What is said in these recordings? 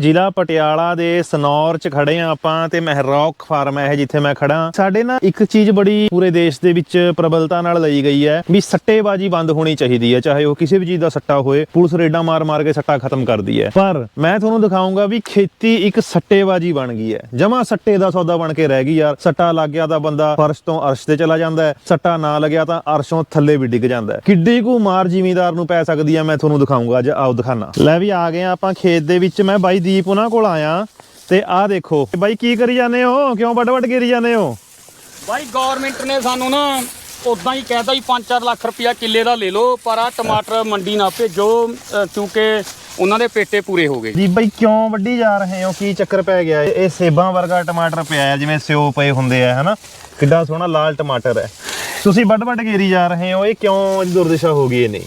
ਜ਼ਿਲ੍ਹਾ ਪਟਿਆਲਾ ਦੇ ਸਨੌਰ ਚ ਖੜੇ ਆ ਆਪਾਂ ਤੇ ਮਹਿਰੌਕ ਫਾਰਮ ਹੈ ਇਹ ਜਿੱਥੇ ਮੈਂ ਖੜਾ। ਸਾਡੇ ਨਾ ਇੱਕ ਚੀਜ਼ ਬੜੀ ਪੂਰੇ ਦੇਸ਼ ਦੇ ਵਿੱਚ ਪ੍ਰਬਲਤਾ ਨਾਲ ਲਈ ਗਈ ਹੈ ਵੀ ਸੱਟੇਬਾਜ਼ੀ ਬੰਦ ਹੋਣੀ ਚਾਹੀਦੀ ਹੈ, ਚਾਹੇ ਉਹ ਕਿਸੇ ਵੀ ਚੀਜ਼ ਦਾ ਸੱਟਾ ਹੋਏ, ਪੁਲਿਸ ਰੇਡਾਂ ਮਾਰ ਮਾਰ ਕੇ ਸੱਟਾ ਖਤਮ ਕਰਦੀ ਹੈ। ਪਰ ਮੈਂ ਤੁਹਾਨੂੰ ਦਿਖਾਉਂਗਾ ਵੀ ਖੇਤੀ ਇੱਕ ਸੱਟੇਬਾਜ਼ੀ ਬਣ ਗਈ ਹੈ। ਜਮਾ ਸੱਟੇ ਦਾ ਸੌਦਾ ਬਣ ਕੇ ਰਹਿ ਗਈ ਯਾਰ। ਸੱਟਾ ਲੱਗ ਗਿਆ ਤਾਂ ਬੰਦਾ ਫਰਸ਼ ਤੋਂ ਅਰਸ਼ ਤੇ ਚਲਾ ਜਾਂਦਾ ਹੈ। ਸੱਟਾ ਨਾ ਲੱਗਿਆ ਤਾਂ ਅਰਸ਼ੋਂ ਥੱਲੇ ਵੀ ਡਿੱਗ ਜਾਂਦਾ ਹੈ। ਕਿੱਡੀ ਕੁ ਮਾਰ ਜ਼ਿਮੀਦਾਰ ਨੂੰ ਪੈ ਸਕਦੀ ਹੈ ਮੈਂ ਤੁਹਾਨੂੰ ਦਿਖਾਉਂਗਾ। ਅੱਜ ਆਓ ਦਿਖਾਣਾ ਲੈ ਵੀ ਆ ਗਏ ਆਪਾਂ ਖੇਤ ਦੇ ਵਿੱਚ। ਮੈਂ ਬਾਈ ਦੀਪ ਉਹਨਾਂ ਕੋਲ ਆਇਆ ਤੇ ਆਹ ਦੇਖੋ। ਬਾਈ ਕੀ ਕਰੀ ਜਾਂਦੇ ਹੋ? ਕਿਉਂ ਵੱਡ ਵੱਡ ਕਰੀ ਜਾਂਦੇ ਹੋ? ਭਾਈ ਗਵਰਨਮੈਂਟ ਨੇ ਸਾਨੂੰ ਨਾ ਉਦਾਂ ਹੀ ਕਹਿਤਾ ਵੀ 5-4 ਲੱਖ ਰੁਪਇਆ ਕਿੱਲੇ ਦਾ ਲੈ ਲਓ ਪਰ ਆ ਟਮਾਟਰ ਮੰਡੀ ਨਾ ਭੇਜੋ ਕਿਉਂਕਿ ਉਹਨਾਂ ਦੇ ਪੇਟੇ ਪੂਰੇ ਹੋ ਗਏ। ਜੀ ਬਾਈ ਕਿਉਂ ਵੱਢੀ ਜਾ ਰਹੇ ਹੋ? ਕੀ ਚੱਕਰ ਪੈ ਗਿਆ? ਇਹ ਸੇਬਾਂ ਵਰਗਾ ਟਮਾਟਰ ਪਿਆ ਹੈ ਜਿਵੇਂ ਸਿਓ ਪਏ ਹੁੰਦੇ ਆ ਹਨਾ? ਕਿੱਡਾ ਸੋਹਣਾ ਲਾਲ ਟਮਾਟਰ ਹੈ। ਤੁਸੀਂ ਵੱਡ ਵੱਡ ਕੇਰੀ ਜਾ ਰਹੇ ਹੋ? ਇਹ ਕਿਉਂ ਦੁਰਦਸ਼ਾ ਹੋ ਗਈ ਇਹ ਨਹੀਂ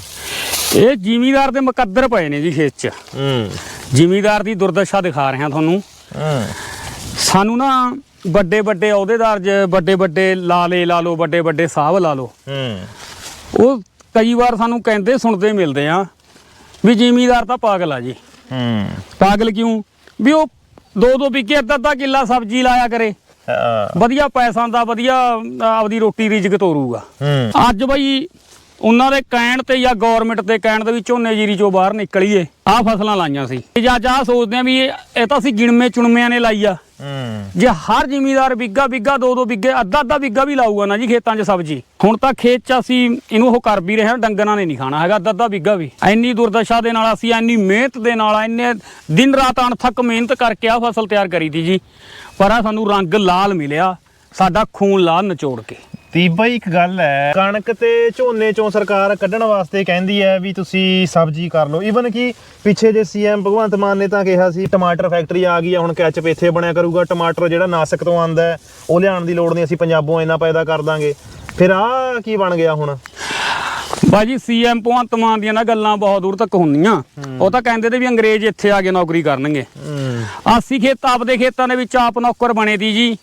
ਇਹ ਜ਼ਿਮੀਦਾਰ ਦੇ ਮੁਕੱਦਰ ਪਏ ਨੇ ਜੀ ਖੇਤ 'ਚ। ਹੂੰ। ਜ਼ਿਮੀਦਾਰ ਦੀ ਦੁਰਦਸ਼ਾ ਦਿਖਾ ਰਿਹਾ ਤੁਹਾਨੂੰ। ਹੂੰ। ਸਾਨੂੰ ਨਾ ਵੱਡੇ ਵੱਡੇ ਅਹੁਦੇਦਾਰ ਜ ਵੱਡੇ ਵੱਡੇ ਲਾਲੇ ਲਾ ਲਓ ਵੱਡੇ ਵੱਡੇ ਸਾਹਿਬ ਲਾ ਲਓ। ਹੂੰ। ਉਹ ਕਈ ਵਾਰ ਸਾਨੂੰ ਕਹਿੰਦੇ ਸੁਣਦੇ ਮਿਲਦੇ ਆ ਵੀ ਜ਼ਿਮੀਦਾਰ ਤਾਂ ਪਾਗਲ ਆ ਜੀ। ਹੂੰ। ਪਾਗਲ ਕਿਉਂ? ਵੀ ਉਹ ਦੋ ਦੋ ਵਿਗੇ ਅੱਧਾ ਅੱਧਾ ਕਿੱਲਾ ਸਬਜ਼ੀ ਲਾਇਆ ਕਰੇ। ਵਧੀਆ ਪੈਸਾ ਦਾ ਵਧੀਆ ਆਪਦੀ ਰੋਟੀ ਰਿਜਕ ਤੋਰੂਗਾ। ਹੂੰ। ਅੱਜ ਬਈ ਉਹਨਾਂ ਦੇ ਕਹਿਣ ਤੇ ਜਾਂ ਗਵਰਨਮੈਂਟ ਦੇ ਕਹਿਣ ਦੇ ਵੀ ਝੋਨੇ ਜੀਰੀ ਚੋਂ ਬਾਹਰ ਨਿਕਲੀਏ। ਆਹ ਫਸਲਾਂ ਲਾਈਆਂ ਸੀ। ਤੇ ਜਾਂ ਜਾਂ ਸੋਚਦੇ ਆ ਵੀ ਇਹ ਤਾਂ ਅਸੀਂ ਗਿਣਵੇਂ ਚੁਣਮਿਆਂ ਨੇ ਲਾਈ ਆ। ਜੇ ਹਰ ਜ਼ਿਮੀਦਾਰ ਬਿੱਗਾ ਬਿੱਗਾ ਦੋ ਦੋ ਬਿੱਗੇ ਅੱਧਾ ਅੱਧਾ ਬਿੱਗਾ ਵੀ ਲਾਊਗਾ ਨਾ ਜੀ ਖੇਤਾਂ 'ਚ ਸਬਜ਼ੀ। ਹੁਣ ਤਾਂ ਖੇਤ 'ਚ ਅਸੀਂ ਇਹਨੂੰ ਉਹ ਕਰ ਵੀ ਰਹੇ ਹਾਂ ਡੰਗਰਾਂ ਨੇ ਨਹੀਂ ਖਾਣਾ ਹੈਗਾ ਅੱਧਾ ਅੱਧਾ ਬਿੱਗਾ ਵੀ। ਇੰਨੀ ਦੁਰਦਸ਼ਾ ਦੇ ਨਾਲ ਅਸੀਂ ਇੰਨੀ ਮਿਹਨਤ ਦੇ ਨਾਲ ਇੰਨੇ ਦਿਨ ਰਾਤ ਅਣਥੱਕ ਮਿਹਨਤ ਕਰਕੇ ਆ ਫਸਲ ਤਿਆਰ ਕਰੀ ਤੀ ਜੀ। ਪਰ ਆ ਸਾਨੂੰ ਰੰਗ ਲਾਲ ਮਿਲਿਆ। ਸਾਡਾ ਖੂਨ ਲਾਲ ਨਿਚੋੜ ਕੇ। ਤੀ ਬਾਈ ਇੱਕ ਗੱਲ ਹੈ ਕਣਕ ਤੇ ਝੋਨੇ ਚੋਂ ਸਰਕਾਰ ਕੱਢਣ ਵਾਸਤੇ ਕਹਿੰਦੀ ਹੈ ਵੀ ਤੁਸੀਂ ਸਬਜ਼ੀ ਕਰ ਲਓ। ਈਵਨ ਕਿ ਪਿੱਛੇ ਜੇ ਸੀਐਮ ਭਗਵੰਤ ਮਾਨ ਨੇ ਤਾਂ ਕਿਹਾ ਸੀ ਟਮਾਟਰ ਫੈਕਟਰੀ ਆ ਗਈ ਹੈ ਹੁਣ ਕੈਚਅਪ ਇੱਥੇ ਬਣਿਆ ਕਰੂਗਾ। ਟਮਾਟਰ ਜਿਹੜਾ ਨਾਸਕ ਤੋਂ ਆਂਦਾ ਹੈ ਉਹ ਲਿਆਉਣ ਦੀ ਲੋੜ ਨਹੀਂ ਅਸੀਂ ਪੰਜਾਬੋਂ ਇੰਨਾ ਪੈਦਾ ਕਰ ਦਾਂਗੇ। ਫਿਰ ਆ ਕੀ ਬਣ ਗਿਆ ਹੁਣ? ਬਾਜੀ ਸੀਐਮ ਭਗਵੰਤ ਮਾਨ ਦੀਆਂ ਨਾ ਗੱਲਾਂ ਬਹੁਤ ਦੂਰ ਤੱਕ ਹੁੰਦੀਆਂ। ਉਹ ਤਾਂ ਕਹਿੰਦੇ ਤੇ ਵੀ ਅੰਗਰੇਜ਼ ਇੱਥੇ ਆ ਕੇ ਨੌਕਰੀ ਕਰਨਗੇ। ਅਸੀਂ ਖੇਤ ਆਪਦੇ ਖੇਤਾਂ ਦੇ ਵਿੱਚ ਆਪ ਨੌਕਰ ਬਣੇ ਦੀ ਜੀ।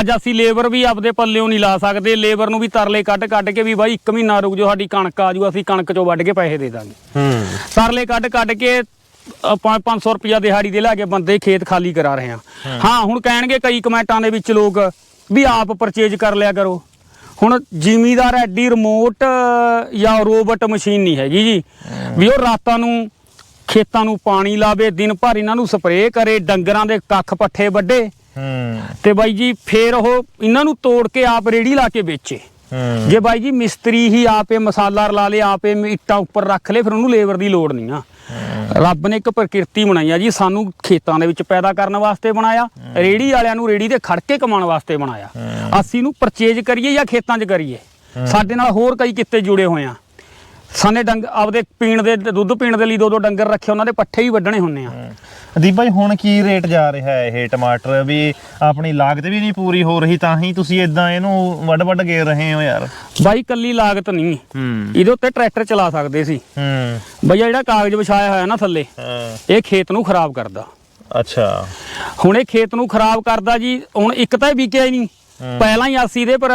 ਅੱਜ ਅਸੀਂ ਲੇਬਰ ਵੀ ਆਪਦੇ ਪੱਲਿਓਂ ਨਹੀਂ ਲਾ ਸਕਦੇ ਲੇਬਰ ਨੂੰ ਵੀ ਤਰਲੇ ਕੱਢ ਕੱਢ ਕੇ ਵੀ ਬਾਈ 1 ਮਹੀਨਾ ਰੁਕ ਜਾਓ ਸਾਡੀ ਕਣਕ ਆ ਜੂ ਅਸੀਂ ਕਣਕ ਚੋਂ ਵੱਢ ਕੇ ਪੈਸੇ ਦੇ ਦਾਂਗੇ। ਹੂੰ। ਤਰਲੇ ਕੱਢ ਕੱਢ ਕੇ ਆਪਾਂ 500 ਰੁਪਿਆ ਦਿਹਾੜੀ ਦੇ ਲਾ ਕੇ ਬੰਦੇ ਖੇਤ ਖਾਲੀ ਕਰਾ ਰਹੇ ਹਾਂ। ਹਾਂ। ਹੁਣ ਕਹਿਣਗੇ ਕਈ ਕਮੈਂਟਾਂ ਦੇ ਵਿੱਚ ਲੋਕ ਵੀ ਆਪ ਪਰਚੇਜ ਕਰ ਲਿਆ ਕਰੋ। ਹੁਣ ਜ਼ਿਮੀਦਾਰ ਐਡੀ ਰਿਮੋਟ ਜਾਂ ਰੋਬੋਟ ਮਸ਼ੀਨ ਨਹੀਂ ਹੈਗੀ ਜੀ। ਵੀ ਉਹ ਰਾਤਾਂ ਨੂੰ ਖੇਤਾਂ ਨੂੰ ਪਾਣੀ ਲਾਵੇ ਦਿਨ ਭਰ ਇਹਨਾਂ ਨੂੰ ਸਪਰੇਅ ਕਰੇ ਡੰਗਰਾਂ ਦੇ ਕੱਖ ਪੱਠੇ ਵੱਢੇ ਹੂੰ। ਤੇ ਬਾਈ ਜੀ ਫੇਰ ਉਹ ਇਹਨਾਂ ਨੂੰ ਤੋੜ ਕੇ ਆਪ ਰੇੜੀ ਲਾ ਕੇ ਵੇਚੇ। ਜੇ ਬਾਈ ਜੀ ਮਿਸਤਰੀ ਹੀ ਆਪੇ ਮਸਾਲਾ ਰਲਾ ਲੇ ਆਪੇ ਇੱਟਾਂ ਉੱਪਰ ਰੱਖ ਲੇ ਫਿਰ ਉਹਨੂੰ ਲੇਬਰ ਦੀ ਲੋੜ ਨਹੀਂ ਆ। ਰੱਬ ਨੇ ਇੱਕ ਪ੍ਰਕਿਰਤੀ ਬਣਾਈ ਆ ਜੀ ਸਾਨੂੰ ਖੇਤਾਂ ਦੇ ਵਿੱਚ ਪੈਦਾ ਕਰਨ ਵਾਸਤੇ ਬਣਾਇਆ ਰੇੜੀ ਵਾਲਿਆਂ ਨੂੰ ਰੇੜੀ ਤੇ ਖੜ ਕੇ ਕਮਾਉਣ ਵਾਸਤੇ ਬਣਾਇਆ। ਅਸੀਂ ਇਹਨੂੰ ਪਰਚੇਜ ਕਰੀਏ ਜਾਂ ਖੇਤਾਂ 'ਚ ਕਰੀਏ? ਸਾਡੇ ਨਾਲ ਹੋਰ ਕਈ ਕਿੱਤੇ ਜੁੜੇ ਹੋਏ ਆ। ਸਾਨੇ ਡੰਗ ਆਪਦੇ ਪੀਣ ਦੇ ਦੁੱਧ ਪੀਣ ਦੇ ਲਈ ਦੋ ਦੋ ਡੰਗਰ ਰੱਖੇ ਉਹਨਾਂ ਦੇ ਪੱਠੇ ਵੀ ਵੱਢਣੇ ਹੁੰਨੇ ਆ। ਦੀਪ ਭਾਈ ਹੁਣ ਕੀ ਰੇਟ ਜਾ ਰਿਹਾ ਹੈ ਇਹ ਟਮਾਟਰ? ਵੀ ਆਪਣੀ ਲਾਗਤ ਵੀ ਨਹੀਂ ਪੂਰੀ ਹੋ ਰਹੀ ਤਾਂ ਹੀ ਤੁਸੀਂ ਇਦਾਂ ਇਹਨੂੰ ਵੱਡ ਵੱਡ ਗੇਰ ਰਹੇ ਹੋ ਯਾਰ। ਬਾਈ ਕੱਲੀ ਲਾਗਤ ਨਹੀਂ। ਹੂੰ। ਇਹਦੇ ਉੱਤੇ ਟਰੈਕਟਰ ਚਲਾ ਸਕਦੇ ਸੀ। ਹੂੰ। ਬਈਆ ਜਿਹੜਾ ਕਾਗਜ਼ ਵਿਛਾਇਆ ਹੋਇਆ ਨਾ ਥੱਲੇ ਹਾਂ। ਇਹ ਖੇਤ ਨੂੰ ਖਰਾਬ ਕਰਦਾ। ਅੱਛਾ। ਹੁਣ ਇਹ ਖੇਤ ਨੂੰ ਖਰਾਬ ਕਰਦਾ ਜੀ ਹੁਣ ਇੱਕ ਤਾਂ ਵਿਕਿਆ ਹੀ ਨਹੀਂ। ਪਹਿਲਾਂ ਹੀ ਅਸੀਂ ਇਹਦੇ ਪਰ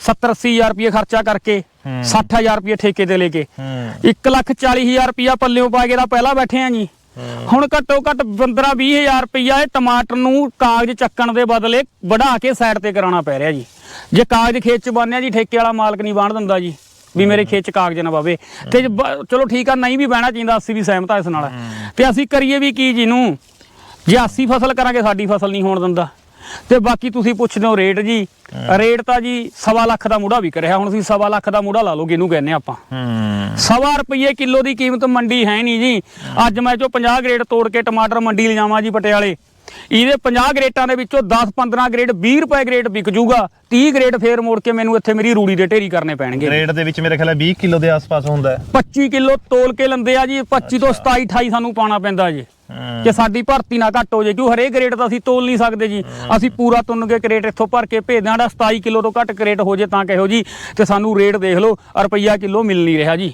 70 80000 ਰੁਪਏ ਖਰਚਾ ਕਰਕੇ 60000 ਰੁਪਏ ਠੇਕੇ ਤੇ ਲੈ ਕੇ। ਹੂੰ। 1 ਲੱਖ 40000 ਰੁਪਇਆ ਪੱਲਿਓਂ ਪਾ ਕੇ ਦਾ ਪਹਿਲਾਂ ਬੈਠੇ ਆ ਜੀ। ਹੁਣ ਘੱਟੋ ਘੱਟ 15 20000 ਰੁਪਇਆ ਇਹ ਟਮਾਟਰ ਨੂੰ ਕਾਗਜ਼ ਚੱਕਣ ਦੇ ਬਦਲੇ ਵਢਾ ਕੇ ਸਾਈਡ ਤੇ ਕਰਾਉਣਾ ਪੈ ਰਿਹਾ ਜੀ। ਜੇ ਕਾਗਜ਼ ਖੇਤ ਚ ਬਣਿਆ ਜੀ ਠੇਕੇ ਵਾਲਾ ਮਾਲਕ ਨਹੀਂ ਬਾਣ ਦਿੰਦਾ ਜੀ ਵੀ ਮੇਰੇ ਖੇਤ ਚ ਕਾਗਜ਼ ਨਾ ਪਾਵੇ। ਤੇ ਚਲੋ ਠੀਕ ਆ ਨਹੀਂ ਵੀ ਬਹਿਣਾ ਚਾਹੀਦਾ ਅਸੀਂ ਵੀ ਸਹਿਮਤ ਆ ਇਸ ਨਾਲ। ਤੇ ਅਸੀਂ ਕਰੀਏ ਵੀ ਕੀ ਜੀ ਨੂੰ? ਜੇ ਅਸੀਂ ਫਸਲ ਕਰਾਂਗੇ ਸਾਡੀ ਫਸਲ ਨਹੀਂ ਹੋਣ ਦਿੰਦਾ। ਤੇ ਬਾਕੀ ਤੁਸੀਂ ਪੁੱਛਦੇ ਹੋ ਰੇਟ ਜੀ। ਰੇਟ ਤਾਂ ਜੀ ਸਵਾ ਲੱਖ ਦਾ ਮੂੜਾ ਵਿਕ ਰਿਹਾ। ਹੁਣ ਅਸੀਂ ਸਵਾ ਲੱਖ ਦਾ ਮੂੜਾ ਲਾ ਲਓ ਕਿਹਨੂੰ ਕਹਿੰਦੇ ਆਪਾਂ। ਹੂੰ। ਸਵਾ ਰੁਪਏ ਕਿਲੋ ਦੀ ਕੀਮਤ ਮੰਡੀ ਹੈ ਨਹੀਂ ਜੀ। ਅੱਜ ਮੈਂ ਜੋ 50 ਗ੍ਰੇਡ ਤੋੜ ਕੇ ਟਮਾਟਰ ਮੰਡੀ ਲਿਜਾਵਾਂ ਜੀ ਪਟਿਆਲੇ। ਇਹਦੇ 50 ਗ੍ਰੇਟਾਂ ਦੇ ਵਿੱਚੋਂ 10 15 ਗ੍ਰੇਡ 20 ਰੁਪਏ ਗ੍ਰੇਡ ਵਿਕ ਜੂਗਾ। 30 ਗ੍ਰੇਡ ਫੇਰ ਮੋੜ ਕੇ ਮੈਨੂੰ ਇੱਥੇ ਮੇਰੀ ਰੂੜੀ ਦੇ ਢੇਰੀ ਕਰਨੇ ਪੈਣਗੇ। ਰੇਟ ਦੇ ਵਿੱਚ ਮੇਰੇ ਖਿਆਲ ਹੈ 20 ਕਿਲੋ ਦੇ ਆਸ-ਪਾਸ ਹੁੰਦਾ ਹੈ। 25 ਕਿਲੋ ਤੋਲ ਕੇ ਲੰਦੇ ਆ ਜੀ। 25 ਤੋਂ 27 28 ਸਾਨੂੰ ਪਾਣਾ ਪੈਂਦਾ ਜੀ। ਕਿ ਸਾਡੀ ਭਰਤੀ ਨਾ ਘੱਟ ਹੋ ਜੇ ਕਿਉਂ ਹਰੇਕ ਰੇਟ ਤਾਂ ਅਸੀਂ ਤੋਲ ਨਹੀਂ ਸਕਦੇ ਜੀ? ਅਸੀਂ ਪੂਰਾ ਤੁੰਨ ਕੇ ਕਰੇਟ ਇੱਥੋਂ ਭਰ ਕੇ ਭੇਜਦੇ ਹਾਂ ਜਿਹੜਾ 27 ਕਿਲੋ ਤੋਂ ਘੱਟ ਕਰੇਟ ਹੋ ਜੇ ਤਾਂ ਕਹੋ ਜੀ। ਤੇ ਸਾਨੂੰ ਰੇਟ ਦੇਖ ਲਓ ਰੁਪਈਆ ਕਿਲੋ ਮਿਲ ਨਹੀਂ ਰਿਹਾ ਜੀ।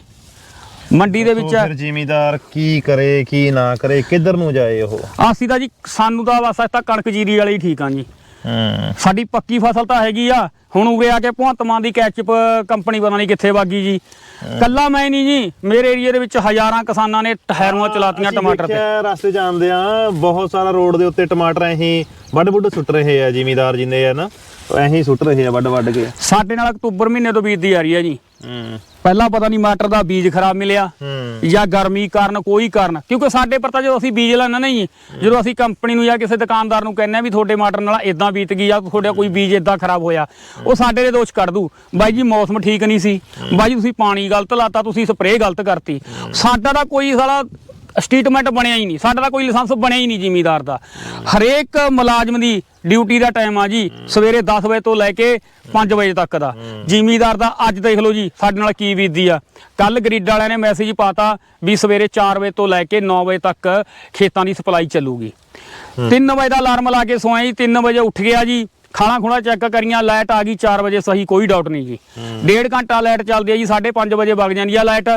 ਮੰਡੀ ਦੇ ਵਿੱਚ ਫਿਰ ਜ਼ਿਮੀਦਾਰ ਕੀ ਕਰੇ ਕੀ ਨਾ ਕਰੇ ਕਿੱਧਰ ਨੂੰ ਜਾਏ ਉਹ? ਅਸੀਂ ਤਾਂ ਜੀ ਸਾਨੂੰ ਤਾਂ ਬਸ ਅਸੀਂ ਤਾਂ ਕਣਕ ਜੀਰੀ ਵਾਲੇ ਹੀ ਠੀਕ ਆ ਜੀ। ਸਾਡੀ ਪੱਕੀ ਫਸਲ ਤਾਂ ਹੈਗੀ ਆ। ਹੁਣ ਉਰੇ ਆ ਕੇ ਭਗਵੰਤ ਮਾਨ ਦੀ ਕੈਚਅਪ ਕੰਪਨੀ ਪਤਾ ਨਹੀਂ ਕਿੱਥੇ ਵਾਗੀ ਜੀ। ਕੱਲਾ ਮੈਂ ਨਹੀਂ ਜੀ ਮੇਰੇ ਏਰੀਆ ਦੇ ਵਿੱਚ ਹਜ਼ਾਰਾਂ ਕਿਸਾਨਾਂ ਨੇ ਟਹਿਰੂਆਂ ਚਲਾਤੀਆਂ ਟਮਾਟਰ ਤੇ। ਰਸਤੇ ਆਉਂਦੇ ਆ ਬਹੁਤ ਸਾਰਾ ਰੋਡ ਦੇ ਉੱਤੇ ਟਮਾਟਰ ਐਹੀ ਵੱਡ ਵੱਡ ਸੁੱਟ ਰਹੇ ਆ ਜ਼ਿਮੀਦਾਰ ਜਿੰਨੇ ਆ ਨਾ ਐਹੀ ਸੁੱਟ ਰਹੇ ਆ ਵੱਡ ਵੱਡ ਕੇ। ਸਾਡੇ ਨਾਲ ਅਕਤੂਬਰ ਮਹੀਨੇ ਤੋਂ ਬੀਜਦੀ ਆ ਰਹੀ ਹੈ ਜੀ। ਹੂੰ। ਪਹਿਲਾਂ ਪਤਾ ਨਹੀਂ ਮਟਰ ਦਾ ਬੀਜ ਖਰਾਬ ਮਿਲਿਆ ਜਾਂ ਗਰਮੀ ਕਾਰਨ ਕੋਈ ਕਾਰਨ। ਕਿਉਂਕਿ ਸਾਡੇ ਪਰ ਤਾਂ ਜਦੋਂ ਅਸੀਂ ਬੀਜ ਲੈਣਾ ਨਹੀਂ ਜਦੋਂ ਅਸੀਂ ਕੰਪਨੀ ਨੂੰ ਜਾਂ ਕਿਸੇ ਦੁਕਾਨਦਾਰ ਨੂੰ ਕਹਿੰਦੇ ਆ ਵੀ ਤੁਹਾਡੇ ਮਟਰ ਨਾਲ ਇਦਾਂ ਬੀਤ ਗਈ ਜਾਂ ਤੁਹਾਡਾ ਕੋਈ ਬੀਜ ਇਦਾਂ ਖਰਾਬ ਹੋਇਆ ਉਹ ਸਾਡੇ ਦੇ ਦੋਸ਼ ਕੱਢ ਦੂ। ਬਾਈ ਜੀ ਮੌਸਮ ਠੀਕ ਨਹੀਂ ਸੀ। ਬਾਈ ਜੀ ਤੁਸੀਂ ਪਾਣੀ ਗਲਤ ਲਾਤਾ ਤੁਸੀਂ ਸਪਰੇਅ ਗਲਤ ਕਰਤੀ। ਸਾਡਾ ਤਾਂ ਕੋਈ ਸਾਲਾ ਸਟੇਟਮੈਂਟ ਬਣਿਆ ਹੀ ਨਹੀਂ। ਸਾਡਾ ਤਾਂ ਕੋਈ ਲਾਇਸੈਂਸ ਬਣਿਆ ਹੀ ਨਹੀਂ ਜ਼ਿਮੀਦਾਰ ਦਾ। ਹਰੇਕ ਮੁਲਾਜ਼ਮ ਦੀ ਡਿਊਟੀ ਦਾ ਟਾਈਮ ਆ ਜੀ ਸਵੇਰੇ 10 ਵਜੇ ਤੋਂ ਲੈ ਕੇ 5 ਵਜੇ ਤੱਕ ਦਾ। ਜ਼ਿਮੀਦਾਰ ਦਾ ਅੱਜ ਦੇਖ ਲਓ ਜੀ ਸਾਡੇ ਨਾਲ ਕੀ ਬੀਤਦੀ ਆ। ਕੱਲ ਗ੍ਰਿਡ ਵਾਲਿਆਂ ਨੇ ਮੈਸੇਜ ਪਾਤਾ ਵੀ ਸਵੇਰੇ 4 ਵਜੇ ਤੋਂ ਲੈ ਕੇ 9 ਵਜੇ ਤੱਕ ਖੇਤਾਂ ਦੀ ਸਪਲਾਈ ਚੱਲੂਗੀ। 3 ਵਜੇ ਦਾ ਅਲਾਰਮ ਲਾ ਕੇ ਸੋਇਆ ਜੀ 3 ਵਜੇ ਉੱਠ ਗਿਆ ਜੀ ਖਾਣਾ ਖੁਣਾ ਚੈੱਕ ਕਰੀਆਂ ਲਾਈਟ ਆ ਗਈ 4 ਵਜੇ ਸਹੀ ਕੋਈ ਡਾਊਟ ਨਹੀਂ ਜੀ। ਡੇਢ ਘੰਟਾ ਲਾਈਟ ਚੱਲਦੀ ਹੈ ਜੀ 5:30 ਵਜੇ ਵਗ ਜਾਂਦੀ ਆ ਲਾਈਟ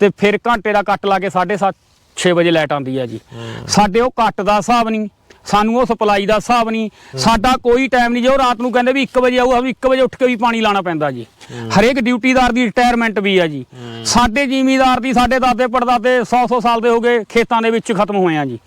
ਤੇ ਫਿਰ ਘੰਟੇ ਦਾ ਕੱਟ ਲਾ ਕੇ 7:30 6 ਵਜੇ ਲਾਈਟ ਆਉਂਦੀ ਆ ਜੀ। ਸਾਡੇ ਉਹ ਕੱਟ ਦਾ ਹਿਸਾਬ ਨਹੀਂ। ਸਾਨੂੰ ਉਹ ਸਪਲਾਈ ਦਾ ਹਿਸਾਬ ਨਹੀਂ। ਸਾਡਾ ਕੋਈ ਟਾਈਮ ਨਹੀਂ ਜੇ ਉਹ ਰਾਤ ਨੂੰ ਕਹਿੰਦੇ ਵੀ 1 ਵਜੇ ਆਊ ਅਸੀਂ 1 ਵਜੇ ਉੱਠ ਕੇ ਵੀ ਪਾਣੀ ਲਾਣਾ ਪੈਂਦਾ ਜੀ। ਹਰੇਕ ਡਿਊਟੀਦਾਰ ਦੀ ਰਿਟਾਇਰਮੈਂਟ ਵੀ ਆ ਜੀ। ਸਾਡੇ ਜ਼ਿਮੀਦਾਰ ਦੀ ਸਾਡੇ ਦਾਦੇ ਪੜਦਾਦੇ 100 100 ਸਾਲ ਦੇ ਹੋ ਗਏ ਖੇਤਾਂ ਦੇ ਵਿੱਚ ਖਤਮ ਹੋਏ ਆ ਜੀ।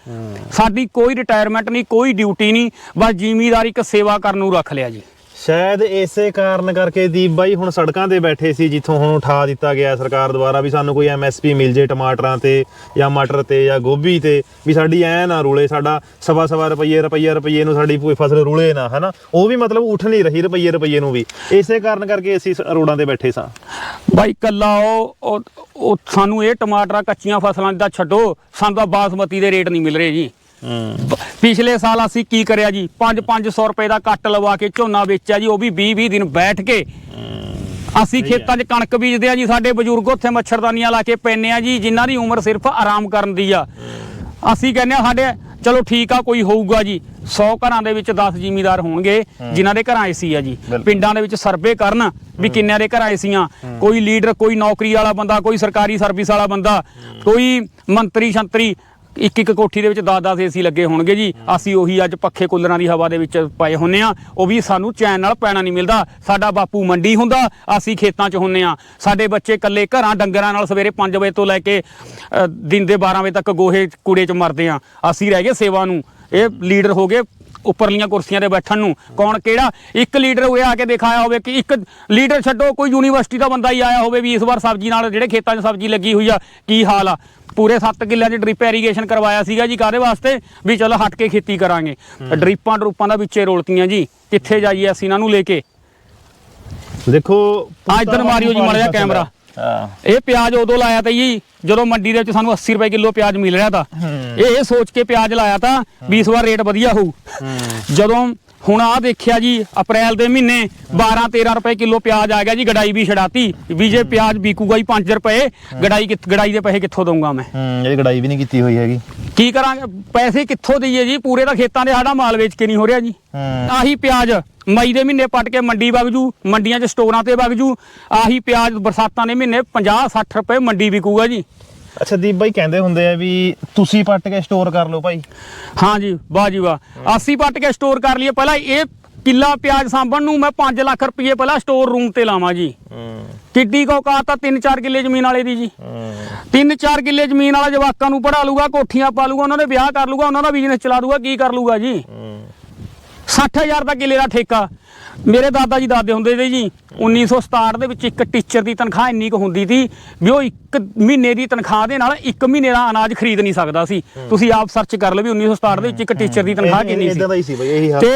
ਸਾਡੀ ਕੋਈ ਰਿਟਾਇਰਮੈਂਟ ਨਹੀਂ ਕੋਈ ਡਿਊਟੀ ਨਹੀਂ ਬਸ ਜ਼ਿਮੀਦਾਰ ਇੱਕ ਸੇਵਾ ਕਰਨ ਨੂੰ ਰੱਖ ਲਿਆ ਜੀ। ਸ਼ਾਇਦ ਇਸੇ ਕਾਰਨ ਕਰਕੇ ਦੀਪ ਬਾਈ ਹੁਣ ਸੜਕਾਂ ਤੇ ਬੈਠੇ ਸੀ, ਜਿੱਥੋਂ ਹੁਣ ਉਠਾ ਦਿੱਤਾ ਗਿਆ ਸਰਕਾਰ ਦੁਆਰਾ ਵੀ ਸਾਨੂੰ ਕੋਈ ਐਮਐਸਪੀ ਮਿਲ ਜੇ ਟਮਾਟਰਾਂ ਤੇ ਜਾਂ ਮਟਰ ਤੇ ਜਾਂ ਗੋਭੀ ਤੇ, ਵੀ ਸਾਡੀ ਐ ਨਾ ਰੂਲੇ, ਸਾਡਾ ਸਵਾ ਸਵਾ ਰੁਪਈਏ ਰੁਪਈਆ ਰੁਪਈਏ ਨੂੰ ਸਾਡੀ ਕੋਈ ਫਸਲ ਰੁਲੇ ਨਾ, ਹਨਾ? ਉਹ ਵੀ ਮਤਲਬ ਉੱਠ ਨਹੀਂ ਰਹੀ ਰੁਪਈਏ ਰੁਪਈਏ ਨੂੰ ਵੀ। ਇਸੇ ਕਾਰਨ ਕਰਕੇ ਅਸੀਂ ਸ- ਰੋਡਾਂ ਤੇ ਬੈਠੇ ਸਾਂ। ਬਾਈ ਕੱਲਾ ਉਹ ਸਾਨੂੰ ਇਹ ਟਮਾਟਰਾਂ ਕੱਚੀਆਂ ਫਸਲਾਂ ਦਾ ਛੱਡੋ, ਸਾਨੂੰ ਤਾਂ ਬਾਸਮਤੀ ਦੇ ਰੇਟ ਨਹੀਂ ਮਿਲ ਰਹੇ ਜੀ। ਬ- ਪਿਛਲੇ ਸਾਲ ਅਸੀਂ ਕੀ ਕਰਿਆ ਜੀ? 5-500 ਰੁਪਏ ਦਾ ਕੱਟ ਲਵਾ ਕੇ ਝੋਨਾ ਵੇਚਿਆ ਜੀ ਉਹ ਵੀ 20-20 ਦਿਨ ਬੈਠ ਕੇ। ਅਸੀਂ ਖੇਤਾਂ 'ਚ ਕਣਕ ਬੀਜਦੇ ਆ ਜੀ ਸਾਡੇ ਬਜ਼ੁਰਗ ਉੱਥੇ ਮੱਛਰਦਾਨੀਆਂ ਲਾ ਕੇ ਪੈਨੇ ਆ ਜੀ ਜਿਨ੍ਹਾਂ ਦੀ ਉਮਰ ਸਿਰਫ ਆਰਾਮ ਕਰਨ ਦੀ ਆ। ਅਸੀਂ ਕਹਿੰਦੇ ਆ ਸਾਡੇ ਚਲੋ ਠੀਕ ਆ ਕੋਈ ਹੋਊਗਾ ਜੀ। 100 ਘਰਾਂ ਦੇ ਵਿੱਚ 10 ਜ਼ਿਮੀਦਾਰ ਹੋਣਗੇ ਜਿਨ੍ਹਾਂ ਦੇ ਘਰਾਂ ਏਸੀ ਆ ਜੀ। ਬਿਲਕੁਲ। ਪਿੰਡਾਂ ਦੇ ਵਿੱਚ ਸਰਵੇ ਕਰਨ ਵੀ ਕਿੰਨਿਆਂ ਦੇ ਘਰਾਂ ਏਸੀਆਂ। ਕੋਈ ਲੀਡਰ ਕੋਈ ਨੌਕਰੀ ਵਾਲਾ ਬੰਦਾ ਕੋਈ ਸਰਕਾਰੀ ਸਰਵਿਸ ਵਾਲਾ ਬੰਦਾ ਕੋਈ ਮੰਤਰੀ ਸ਼ੰਤਰੀ ਇੱਕ ਇੱਕ ਕੋਠੀ ਦੇ ਵਿੱਚ 10-10 ਏਸੀ ਲੱਗੇ ਹੋਣਗੇ ਜੀ। ਅਸੀਂ ਉਹੀ ਅੱਜ ਪੱਖੇ ਕੂਲਰਾਂ ਦੀ ਹਵਾ ਦੇ ਵਿੱਚ ਪਏ ਹੁੰਨੇ ਆ। ਉਹ ਵੀ ਸਾਨੂੰ ਚੈਨ ਨਾਲ ਪੈਣਾ ਨਹੀਂ ਮਿਲਦਾ। ਸਾਡਾ ਬਾਪੂ ਮੰਡੀ ਹੁੰਦਾ ਅਸੀਂ ਖੇਤਾਂ 'ਚ ਹੁੰਨੇ ਆ। ਸਾਡੇ ਬੱਚੇ ਇਕੱਲੇ ਘਰਾਂ ਡੰਗਰਾਂ ਨਾਲ ਸਵੇਰੇ 5 ਵਜੇ ਤੋਂ ਲੈ ਕੇ ਦਿਨ ਦੇ 12 ਵਜੇ ਤੱਕ ਗੋਹੇ ਕੂੜੇ 'ਚ ਮਰਦੇ ਆ। ਅਸੀਂ ਰਹਿ ਗਏ ਸੇਵਾ ਨੂੰ। ਇਹ ਲੀਡਰ ਹੋ ਗਏ ਉੱਪਰਲੀਆਂ ਕੁਰਸੀਆਂ ਤੇ ਬੈਠਣ ਨੂੰ। ਕੌਣ ਕਿਹੜਾ? ਇੱਕ ਲੀਡਰ ਹੋਇਆ ਆ ਕੇ ਦਿਖਾਇਆ ਹੋਵੇ ਕਿ ਇੱਕ ਲੀਡਰ ਛੱਡੋ ਕੋਈ ਯੂਨੀਵਰਸਿਟੀ ਦਾ ਬੰਦਾ ਹੀ ਆਇਆ ਹੋਵੇ ਵੀ ਇਸ ਵਾਰ ਸਬਜ਼ੀ ਨਾਲ ਜਿਹੜੇ ਖੇਤਾਂ 'ਚ ਸਬਜ਼ੀ ਲੱਗੀ ਹੋਈ ਆ ਕੀ ਹਾਲ ਆ? ਪੂਰੇ 7 ਕਿੱਲਿਆਂ 'ਚ ਡ੍ਰਿਪ ਇਰੀਗੇਸ਼ਨ ਕਰਵਾਇਆ ਸੀਗਾ ਜੀ ਕਾਦੇ ਵਾਸਤੇ? ਵੀ ਚਲੋ ਹਟ ਕੇ ਖੇਤੀ ਕਰਾਂਗੇ। ਡ੍ਰਿਪਾਂ ਡਰੂਪਾਂ ਦਾ ਵਿੱਚੇ ਰੋਲਤੀਆਂ ਜੀ। ਕਿੱਥੇ ਜਾਈਏ ਅਸੀਂ ਇਹਨਾਂ ਨੂੰ ਲੈ ਕੇ? ਦੇਖੋ ਆ ਇੱਧਰ ਮਾਰਿਓ ਜੀ ਮਾੜਾ ਜਿਹਾ ਕੈਮਰਾ। ਹਾਂ। ਇਹ ਪਿਆਜ਼ ਉਦੋਂ ਲਾਇਆ ਤਾਂ ਜੀ ਜਦੋਂ ਮੰਡੀ ਦੇ ਵਿੱਚ ਸਾਨੂੰ 80 ਰੁਪਏ ਕਿਲੋ ਪਿਆਜ਼ ਮਿਲ ਰਿਹਾ ਤਾਂ। ਇਹ ਇਹ ਸੋਚ ਕੇ ਪਿਆਜ਼ ਲਾਇਆ ਤਾਂ ਵੀ ਇਸ ਵਾਰ ਰੇਟ ਵਧੀਆ ਹੋਊ। ਜਦੋਂ ਹੁਣ ਆ ਦੇਖਿਆ ਜੀ ਅਪ੍ਰੈਲ ਦੇ ਮਹੀਨੇ 12 13 ਰੁਪਏ ਕਿਲੋ ਪਿਆਜ਼ ਆ ਗਿਆ ਜੀ ਗੜਾਈ ਵੀ ਛਡਾਤੀ। ਵੀ ਜੇ ਪਿਆਜ਼ ਵਿਕੂਗਾ ਹੀ 5 ਰੁਪਏ ਗੜਾਈ ਗੜਾਈ ਦੇ ਪੈਸੇ ਕਿੱਥੋਂ ਦਊਂਗਾ ਮੈਂ? ਹੂੰ ਇਹ ਗੜਾਈ ਵੀ ਨਹੀਂ ਕੀਤੀ ਹੋਈ ਹੈਗੀ। ਕੀ ਕਰਾਂਗੇ? ਪੈਸੇ ਕਿੱਥੋਂ ਦਈਏ ਜੀ? ਪੂਰੇ ਤਾਂ ਖੇਤਾਂ ਦੇ ਸਾਡਾ ਮਾਲ ਵੇਚ ਕੇ ਨਹੀਂ ਹੋ ਰਿਹਾ ਜੀ। ਆਹੀ ਪਿਆਜ਼ ਮਈ ਦੇ ਮਹੀਨੇ ਪੱਟ ਕੇ ਮੰਡੀ ਵਗ ਜੂ ਮੰਡੀਆਂ 'ਚ ਸਟੋਰਾਂ ਤੇ ਵਗ ਜੂ ਆਹੀ ਪਿਆਜ਼ ਬਰਸਾਤਾਂ ਦੇ ਮਹੀਨੇ 50 60 ਰੁਪਏ ਮੰਡੀ ਵਿਕੂਗਾ ਜੀ। ਅੱਛਾ ਦੀਪ ਬਾਈ ਕਹਿੰਦੇ ਹੁੰਦੇ ਆ ਵੀ ਤੁਸੀਂ ਪੱਟ ਕੇ ਸਟੋਰ ਕਰ ਲਓ ਭਾਈ। ਹਾਂ ਜੀ ਵਾਹ ਜੀ ਵਾਹ। 80 ਪੱਟ ਕੇ ਸਟੋਰ ਕਰ ਲਈਏ। ਪਹਿਲਾਂ ਇਹ ਕਿੱਲਾ ਪਿਆਜ਼ ਸਾਂਭਣ ਨੂੰ ਮੈਂ 5 ਲੱਖ ਰੁਪਏ ਪਹਿਲਾਂ ਸਟੋਰ ਰੂਮ ਤੇ ਲਾਵਾਂ ਜੀ। ਹੂੰ। ਕਿੱਡੀ ਔਕਾਤ ਆ 3-4 ਕਿੱਲੇ ਜ਼ਮੀਨ ਵਾਲੇ ਦੀ ਜੀ। ਹੂੰ। 3-4 ਕਿੱਲੇ ਜ਼ਮੀਨ ਵਾਲਾ ਜਵਾਕਾਂ ਨੂੰ ਪੜਾ ਲੂਗਾ ਕੋਠੀਆਂ ਪਾ ਲੂਗਾ ਉਹਨਾਂ ਦੇ ਵਿਆਹ ਕਰ ਲੂਗਾ ਉਹਨਾਂ ਦਾ ਬਿਜ਼ਨਸ ਚਲਾ ਦੂਗਾ ਕੀ ਕਰ ਲੂਗਾ ਜੀ? 60000 ਦਾ ਕਿੱਲੇ ਦਾ ਠੇਕਾ। ਮੇਰੇ ਦਾਦਾ ਜੀ ਦਾਦੇ ਹੁੰਦੇ ਸੀ ਜੀ 1967 ਦੇ ਵਿੱਚ ਇੱਕ ਟੀਚਰ ਦੀ ਤਨਖਾਹ ਇੰਨੀ ਕੁ ਹੁੰਦੀ ਸੀ ਵੀ ਉਹ ਇੱਕ ਮਹੀਨੇ ਦੀ ਤਨਖਾਹ ਦੇ ਨਾਲ ਇੱਕ ਮਹੀਨੇ ਦਾ ਅਨਾਜ ਖਰੀਦ ਨਹੀਂ ਸਕਦਾ ਸੀ। ਤੁਸੀਂ ਆਪ ਸਰਚ ਕਰ ਲਓ ਵੀ 1967 ਦੇ ਵਿੱਚ ਇੱਕ ਟੀਚਰ ਦੀ ਤਨਖਾਹ ਕਿੰਨੀ ਸੀ। ਇਦਾਂ ਦਾ ਹੀ ਸੀ ਬਈ ਇਹੀ ਹਾਲ ਤੇ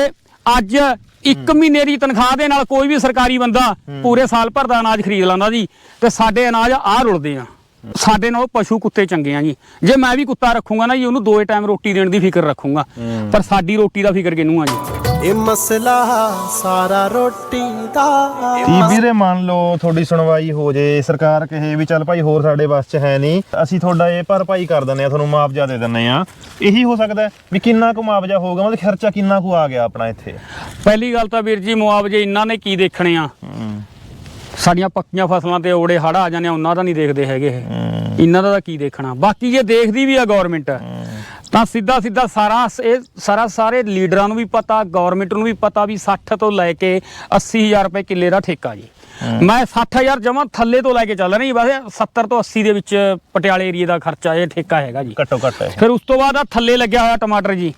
ਅੱਜ ਇੱਕ ਮਹੀਨੇ ਦੀ ਤਨਖਾਹ ਦੇ ਨਾਲ ਕੋਈ ਵੀ ਸਰਕਾਰੀ ਬੰਦਾ ਪੂਰੇ ਸਾਲ ਭਰ ਦਾ ਅਨਾਜ ਖਰੀਦ ਲੈਂਦਾ ਜੀ ਤੇ ਸਾਡੇ ਅਨਾਜ ਆਹ ਰੁਲਦੇ ਆ। ਸਾਡੇ ਨਾਲ ਪਸ਼ੂ ਕੁੱਤੇ ਚੰਗੇ ਆ ਜੀ। ਜੇ ਮੈਂ ਵੀ ਕੁੱਤਾ ਰੱਖੂੰਗਾ ਨਾ ਜੀ ਉਹਨੂੰ ਦੋਏ ਟਾਈਮ ਰੋਟੀ ਦੇਣ ਦੀ ਫਿਕਰ ਰੱਖੂੰਗਾ। ਪਰ ਸਾਡੀ ਰੋਟੀ ਦਾ ਫਿਕਰ ਕਿਹਨੂੰ ਆ ਜੀ? ਇਹ ਮਸਲਾ ਸਾਰਾ ਰੋਟੀ ਦਾ। ਕੀ ਵੀਰੇ ਮੰਨ ਲਓ ਤੁਹਾਡੀ ਸੁਣਵਾਈ ਹੋ ਜੇ ਸਰਕਾਰ ਕਹੇ ਵੀ ਚੱਲ ਭਾਈ ਹੋਰ ਸਾਡੇ ਵੱਸ 'ਚ ਹੈ ਨਹੀਂ ਅਸੀਂ ਤੁਹਾਡਾ ਇਹ ਭਰਪਾਈ ਕਰ ਦਿੰਨੇ ਆ ਤੁਹਾਨੂੰ ਮੁਆਵਜ਼ਾ ਦੇ ਦਿੰਨੇ ਆ ਇਹੀ ਹੋ ਸਕਦਾ ਹੈ ਵੀ ਕਿੰਨਾ ਕੁ ਮੁਆਵਜ਼ਾ ਹੋਊਗਾ ਮਤਲਬ ਖਰਚਾ ਕਿੰਨਾ ਕੁ ਆ ਗਿਆ ਆਪਣਾ ਇੱਥੇ? ਪਹਿਲੀ ਗੱਲ ਤਾਂ ਵੀਰ ਜੀ ਮੁਆਵਜ਼ੇ ਇਹਨਾਂ ਨੇ ਕੀ ਦੇਖਣੇ ਆ? ਸਾਡੀਆਂ ਪੱਕੀਆਂ ਫਸਲਾਂ ਤੇ ਓੜੇ ਹੜ ਆ ਜਾਂਦੇ ਆ ਉਹਨਾਂ ਦਾ ਨਹੀਂ ਦੇਖਦੇ ਹੈਗੇ ਇਹ। ਇਹਨਾਂ ਦਾ ਤਾਂ ਕੀ ਦੇਖਣਾ? ਬਾਕੀ ਜੇ ਦੇਖਦੀ ਵੀ ਆ ਗਵਰਨਮੈਂਟ ਤਾਂ ਸਿੱਧਾ ਸਿੱਧਾ ਸਾਰਾ ਇਹ ਸਾਰਾ ਸਾਰੇ ਲੀਡਰਾਂ ਨੂੰ ਵੀ ਪਤਾ ਗਵਰਨਮੈਂਟ ਨੂੰ ਵੀ ਪਤਾ ਵੀ 60 ਤੋਂ ਲੈ ਕੇ 80000 ਰੁਪਏ ਕਿੱਲੇ ਦਾ ਠੇਕਾ ਜੀ। ਮੈਂ 60000 ਜਮਾ ਥੱਲੇ ਤੋਂ ਲੈ ਕੇ ਚੱਲ ਰਹੀ ਵੈਸੇ 70 ਤੋਂ 80 ਦੇ ਵਿੱਚ ਪਟਿਆਲੇ ਏਰੀਏ ਦਾ ਖਰਚਾ ਇਹ ਠੇਕਾ ਹੈਗਾ ਜੀ। ਘੱਟੋ ਘੱਟ ਫਿਰ ਉਸ ਤੋਂ ਬਾਅਦ ਆ ਥੱਲੇ ਲੱਗਿਆ ਹੋਇਆ ਟਮਾਟਰ ਜੀ